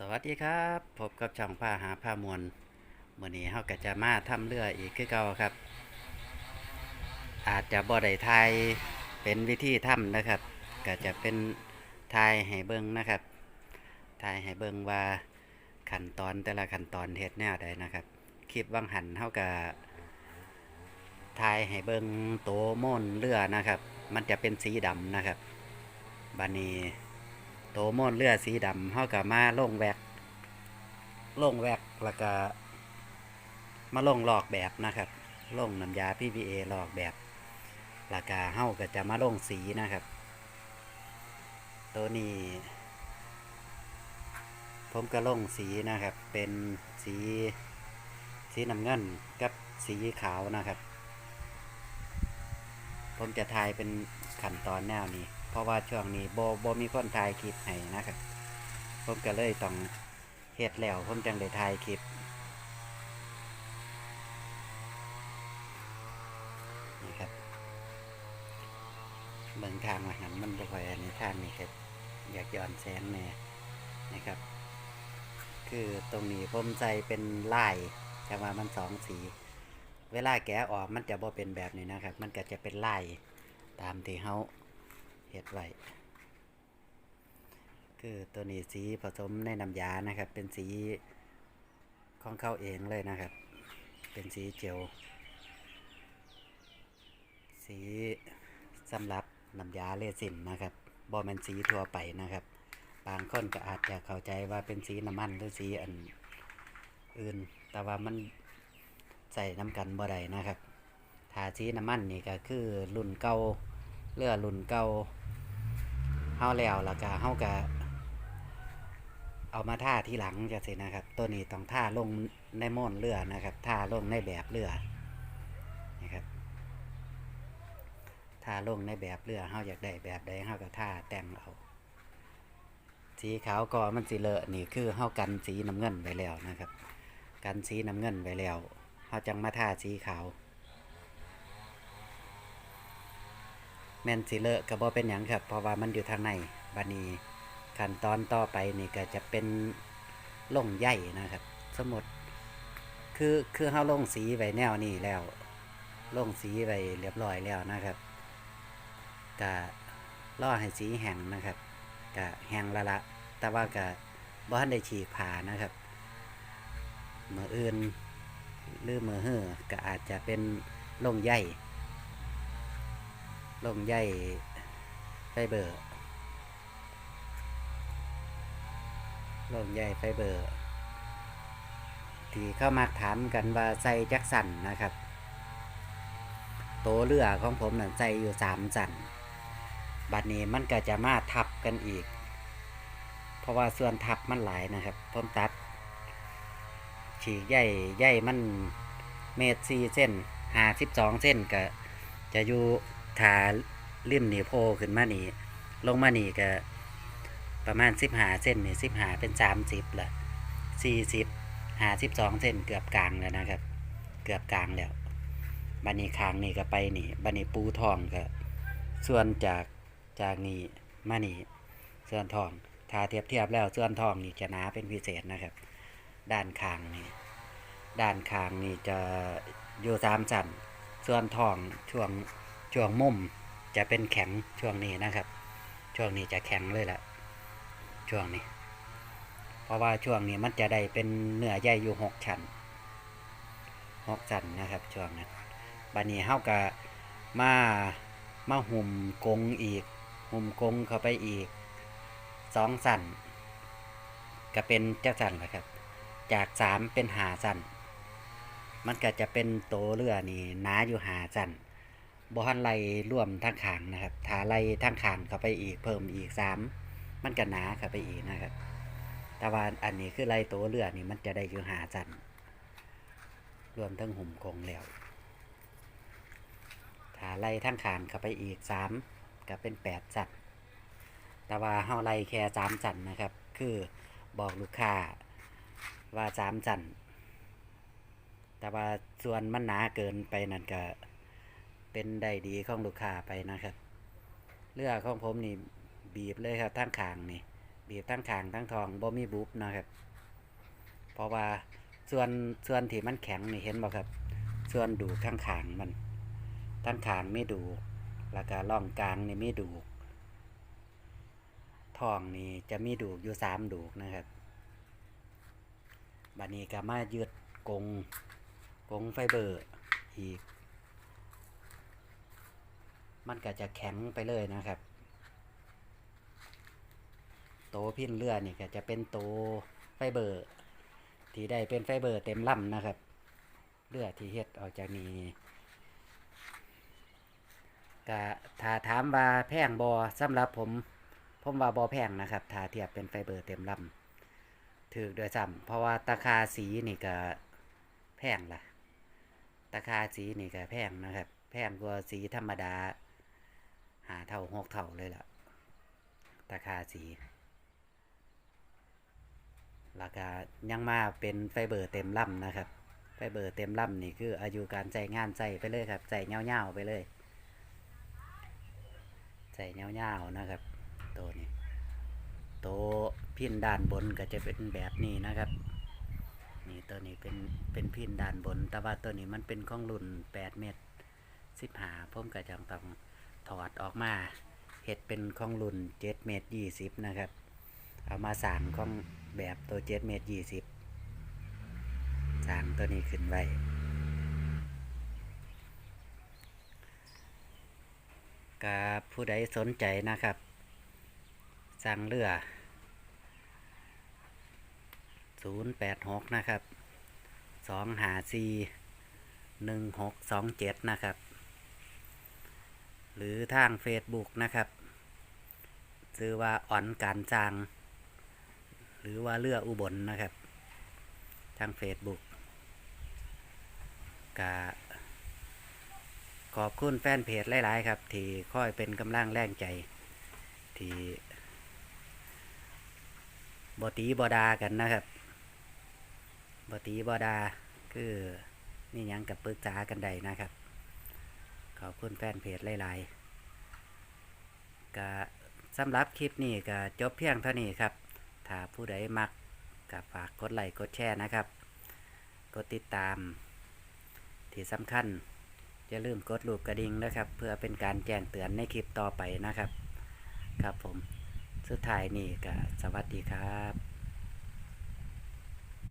สวัสดีครับพบกับช่องผ้าหาผ้ามวลมื่อนี้เฮาก็จะมาทำเรืออีกคือเก่าครับ อาจจะบ่ได้ทายเป็นวิธีทำนะครับ ก็จะเป็นทายให้เบิ่งนะครับทายให้เบิ่งว่าขั้นตอนแต่ละขั้นตอนเฮ็ดแนวใดนะครับ คลิปวังหันเฮาก็ทายให้เบิ่งโตโม่นเรือนะครับ มันจะเป็นสีดำนะครับบัดนี้ โตโม่นเลือดสีดำเฮากับมาลงแวกลงแวกแล้วก็มาลงหลอกแบบนะครับลงน้ำยา PVA หลอกแบบแล้วก็เฮาก็จะมาลงสีนะครับ ตัวนี้ ผมก็ลงสีนะครับ เป็นสี สีน้ำเงินกับสีขาวนะครับ ผมจะทายเป็นขั้นตอนแนวนี้ ราะว่าช่วงนี้โบโบมีคนถ่ายคลิปให้นะครับผมก็เลยต้องเฮ็ดแล้วผมจังได้ถ่ายคลิปนี่ครับเบิ่งทางมาหันมันบ่ค่อยอันนี้ทางนี้ครับอยากย้อนแสงแน่นะครับ คือตรงนี้ผมใส่เป็นลายแต่ว่ามันสองสี เวลาแกะออกมันจะบ่เป็นแบบนี้นะครับ มันก็จะเป็นลายตามที่เฮา เฮ็ดไว้คือตัวนี้สีผสมในน้ำยานะครับ เป็นสีของเข้าเองเลยนะครับ เป็นสีเจลสีสำหรับน้ำยาเลสินนะครับบอแมนสีทั่วไปนะครับ บางคนก็อาจจะเข้าใจว่าเป็นสีน้ำมันหรือสีอันอื่น แต่ว่ามันใส่น้ำกันบ่ได้นะครับทาสีน้ำมันนี่ก็คือรุ่นเก่า เรือรุ่นเก่าเฮาแล้วแล้วก็เฮาก็เอามาท่าที่หลังจะสินะครับ ตัวนี้ต้องท่าลงในม่นเรือนะครับท่าลงในแบบเรือนะครับท่าลงในแบบเรือเฮาอยากได้แบบใดเฮาก็ท่าแต่งเอาสีขาวก็มันสีเลอะนี่คือเฮากันสีน้ำเงินไว้แล้วนะครับ กันสีน้ำเงินไว้แล้วเฮาจังมาท่าสีขาว แม่นสีเลอะก็บ่เป็นหยังครับ เพราะว่ามันอยู่ทางในบัดนี้ขั้นตอนต่อไปนี่ก็จะเป็นลงใยนะครับ สมมติคือคือเฮาลงสีไว้แนวนี้แล้วลงสีไว้เรียบร้อยแล้วนะครับก็ล่อให้สีแห้งนะครับก็แห้งละละ แต่ว่าก็บ่ทันได้ฉีกผ่านะครับมืออื่นหรือมือเฮือก็อาจจะเป็นลงใย ลงใยไฟเบอร์ลงใยไฟเบอร์ ที่เข้ามาถามกันว่าใส่จักสันนะครับ โตเรือของผมนั่นใส่อยู่สามสันบัดนี้มันก็จะมาทับกันอีก เพราะว่าส่วนทับมันหลายนะครับผมตัด ฉีกใยใยมันเมตรสี่เส้นหาสิบสองเส้นก็จะอยู่ ขาริมนี่โพขึ้นมานี่ ลงมานี่ก็ประมาณสิบหาเส้นนี่สิบหาเป็นสามสิบละสี่สิบหาสิบสองเส้นเกือบกลางแล้วนะครับ เกือบกลางแล้วบันนี้คางนี่ก็ไปนี่บันนี้ปูทองก็ ส่วนจากจากนี่มานี่ส่วนทองถ้าเทียบเทียบแล้วส่วนทองนี่จะหนาเป็นพิเศษนะครับ ด้านคางนี่ด้านคางนี่จะอยู่สามสันส่วนทองช่วง ช่วงมุมจะเป็นแข็งช่วงนี้นะครับ ช่วงนี้จะแข็งเลยละช่วงนี้ เพราะว่าช่วงนี้มันจะได้เป็นเนื้อใยอยู่หกชั้นหกชั้นนะครับ ช่วงนั้นบัดนี้เฮาก็มามาหุ่มกงอีก หุ่มกงเข้าไปอีกสองสันก็เป็นเจ้าสันแหละครับ จากสามเป็นหาสันมันก็จะเป็นโตเรือนี่หนาอยู่หาสัน บฮันไล่ร่วมทั้งขางนะครับถาไล่ทั้งขางเข้าไปอีกเพิ่มอีกสามมันก็หนาเข้าไปอีกนะครับ แต่ว่าอันนี้คือไล่โตเรือนี่มันจะได้อยู่หาสันรวมทั้งหุ่มกงแล้วถาไล่ทั้งขางเข้าไปอีกสามก็เป็นแปดสัตว์แต่ว่าเฮาไล่แค่สามสันนะครับ คือบอกลูกค้าว่าสามสันแต่ว่าส่วนมันหนาเกินไปนั่นก็ เป็นได้ดีของลูกค้าไปนะครับ เรือของผมนี่บีบเลยครับทั้งขางนี่บีบทั้งขางทั้งทองบ่มีบุบนะครับเพราะว่าส่วนส่วนที่มันแข็งนี่เห็นบ่ครับ ส่วนดูข้างขางมันทั้งขางไม่ดูแล้วก็ร่องกลางนี่ไม่ดูทองนี่จะมีดูกอยู่สามดูกนะครับบัดนี้ก็มายืดกงกงไฟเบอร์อีก มันก็จะแข็งไปเลยนะครับ โตพินเรือนี่ก็จะเป็นโตไฟเบอร์ ที่ได้เป็นไฟเบอร์เต็มลำนะครับ เลือที่เฮ็ดออกจากนี้ก็ถ้าถามว่าแพงบอสำหรับผม ผมว่าบอแพงนะครับ ถ้าเทียบเป็นไฟเบอร์เต็มลำถือโดวยซ้ำเพราะว่าตาคาสีนี่ก็แพงล่ะตาคาสีนี่ก็แพงนะครับ แพงกว่าสีธรรมดา หาเท่าหกเท่าเลยล่ะตาคาสีแล้วก็ยังมาเป็นไฟเบอร์เต็มลำนะครับไฟเบอร์เต็มลำนี่คืออายุการใช้งานใส่ไปเลยครับใส่เงาๆไปเลยใส่เงาๆนะครับ ตัวนี้ตัวพินด้านบนก็จะเป็นแบบนี้นะครับนี่ตัวนี้เป็นเป็นพินด้านบน แต่ว่าตัวนี้มันเป็นของรุ่น 8 เมตร15ผมก็จะต้อง ถอดออกมาเห็ดเป็นของรุ่น7เมตร20นะครับ เอามาสางของแบบตัวเจ็ดเมตรยี่สิบสางตัวนี้ขึ้นไว้กับผู้ใดสนใจนะครับ สั่งเรือ 086 นะครับ2หา4 1627 นะครับ หรือทาง Facebook นะครับซื้อว่าอ่อนการจาง หรือว่าเรืออุบลนะครับ ทาง Facebook กะขอบคุณแฟนเพจหลาย ๆ ครับ ที่คอยเป็นกำลังแรงใจ ที่บตีบอดากันนะครับบตีบอดาคือนี่ยังกับปรึกษากันใดนะครับ ขอบคุณแฟนเพจหลายๆกะสำหรับคลิปนี้ก็จบเพียงเท่านี้ครับ ถ้าผู้ใดมักก็ฝากกดไลค์กดแชร์นะครับ กดติดตาม ที่สำคัญอย่าลืมกดรูปกระดิ่งนะครับ เพื่อเป็นการแจ้งเตือนในคลิปต่อไปนะครับ ครับผม สุดท้ายนี่ก็สวัสดีครับ